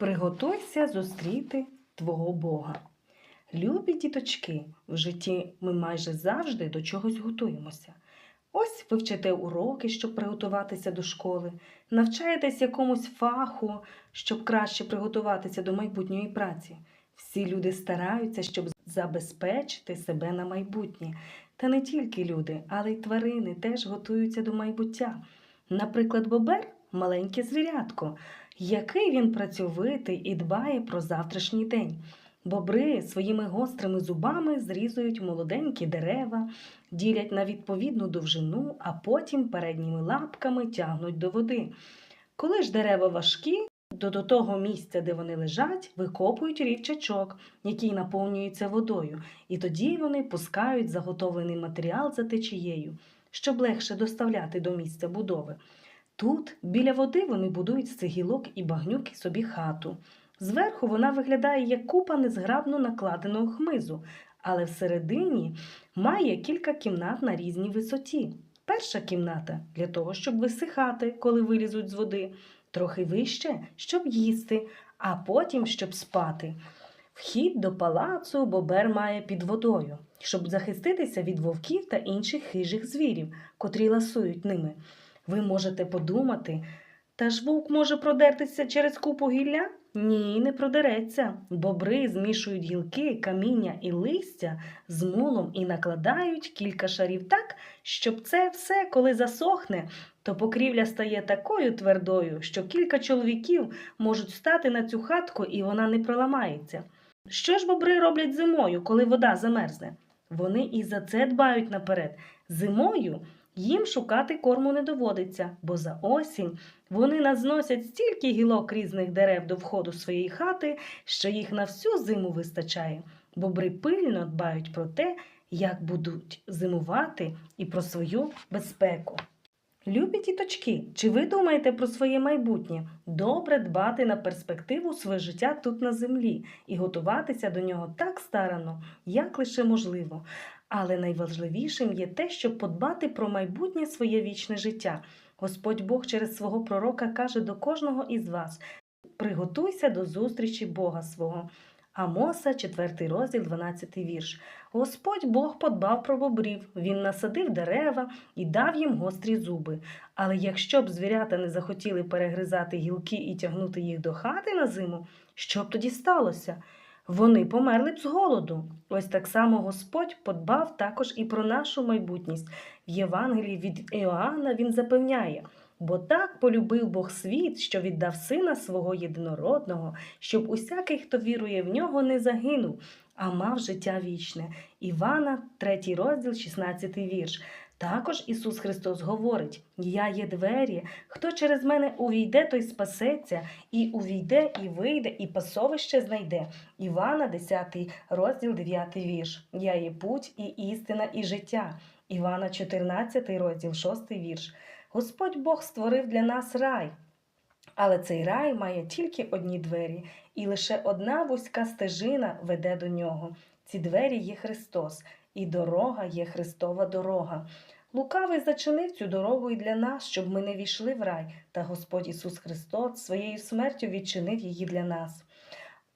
Приготуйся зустріти твого Бога. Любі діточки, в житті ми майже завжди до чогось готуємося. Ось ви вчите уроки, щоб приготуватися до школи, навчаєтесь якомусь фаху, щоб краще приготуватися до майбутньої праці. Всі люди стараються, щоб забезпечити себе на майбутнє. Та не тільки люди, але й тварини теж готуються до майбуття. Наприклад, бобер маленьке звірятко, який він працьовитий і дбає про завтрашній день. Бобри своїми гострими зубами зрізують молоденькі дерева, ділять на відповідну довжину, а потім передніми лапками тягнуть до води. Коли ж дерева важкі, то до того місця, де вони лежать, викопують рівчачок, який наповнюється водою, і тоді вони пускають заготовлений матеріал за течією, щоб легше доставляти до місця будови. Тут, біля води, вони будують з цегілок і багнюки собі хату. Зверху вона виглядає як купа незграбно накладеного хмизу, але всередині має кілька кімнат на різній висоті. Перша кімната для того, щоб висихати, коли вилізуть з води, трохи вище, щоб їсти, а потім щоб спати. Вхід до палацу бобер має під водою, щоб захиститися від вовків та інших хижих звірів, котрі ласують ними. Ви можете подумати, та ж вовк може продертися через купу гілля? Ні, не продереться. Бобри змішують гілки, каміння і листя з мулом і накладають кілька шарів так, щоб це все, коли засохне, то покрівля стає такою твердою, що кілька чоловіків можуть стати на цю хатку і вона не проламається. Що ж бобри роблять зимою, коли вода замерзне? Вони і за це дбають наперед. Зимою їм шукати корму не доводиться, бо за осінь вони назносять стільки гілок різних дерев до входу своєї хати, що їх на всю зиму вистачає. Бобри пильно дбають про те, як будуть зимувати і про свою безпеку. Любі діточки, чи ви думаєте про своє майбутнє? Добре дбати на перспективу своє життя тут на землі і готуватися до нього так старано, як лише можливо. Але найважливішим є те, щоб подбати про майбутнє своє вічне життя. Господь Бог через свого пророка каже до кожного із вас: приготуйся до зустрічі Бога свого. Амоса, 4 розділ, 12 вірш. Господь Бог подбав про бобрів, він насадив дерева і дав їм гострі зуби. Але якщо б звірята не захотіли перегризати гілки і тягнути їх до хати на зиму, що б тоді сталося? Вони померли б з голоду. Ось так само Господь подбав також і про нашу майбутність. В Євангелії від Іоанна він запевняє. Бо так полюбив Бог світ, що віддав сина свого єдинородного, щоб усякий, хто вірує в нього, не загинув, а мав життя вічне. Івана, 3 розділ, 16 вірш. Також Ісус Христос говорить: Я є двері, хто через мене увійде, той спасеться, і увійде, і вийде, і пасовище знайде. Івана, 10 розділ, 9 вірш. Я є путь, і істина, і життя. Івана, 14 розділ, 6 вірш. Господь Бог створив для нас рай. Але цей рай має тільки одні двері, і лише одна вузька стежина веде до нього. Ці двері є Христос, і дорога є Христова дорога. Лукавий зачинив цю дорогу і для нас, щоб ми не війшли в рай, та Господь Ісус Христос своєю смертю відчинив її для нас.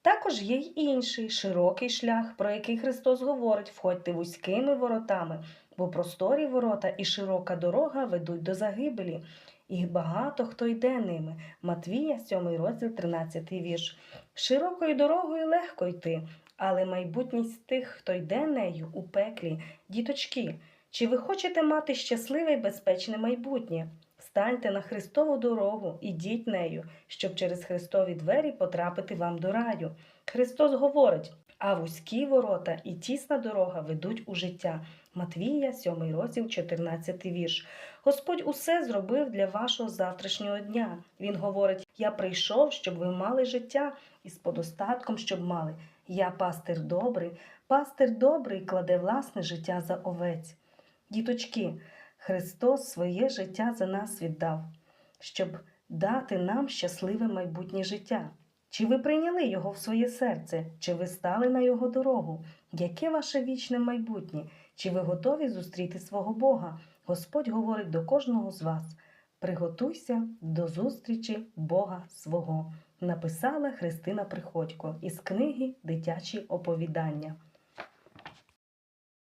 Також є й інший широкий шлях, про який Христос говорить: входьте вузькими воротами, бо просторі ворота і широка дорога ведуть до загибелі. І багато хто йде ними. Матвія, 7 розділ, 13 вірш. Широкою дорогою легко йти, але майбутність тих, хто йде нею у пеклі, діточки. Чи ви хочете мати щасливе і безпечне майбутнє? Станьте на Христову дорогу, ідіть нею, щоб через Христові двері потрапити вам до раю. Христос говорить, а вузькі ворота і тісна дорога ведуть у життя. Матвія, 7 розділ, 14 вірш. Господь усе зробив для вашого завтрашнього дня. Він говорить: Я прийшов, щоб ви мали життя, і з подостатком, щоб мали. Я пастир добрий, пастир добрий кладе власне життя за овець. Діточки, Христос своє життя за нас віддав, щоб дати нам щасливе майбутнє життя. Чи ви прийняли його в своє серце, чи ви стали на його дорогу? Яке ваше вічне майбутнє? Чи ви готові зустріти свого Бога? Господь говорить до кожного з вас: приготуйся до зустрічі Бога свого. написала Христина Приходько із книги Дитячі оповідання.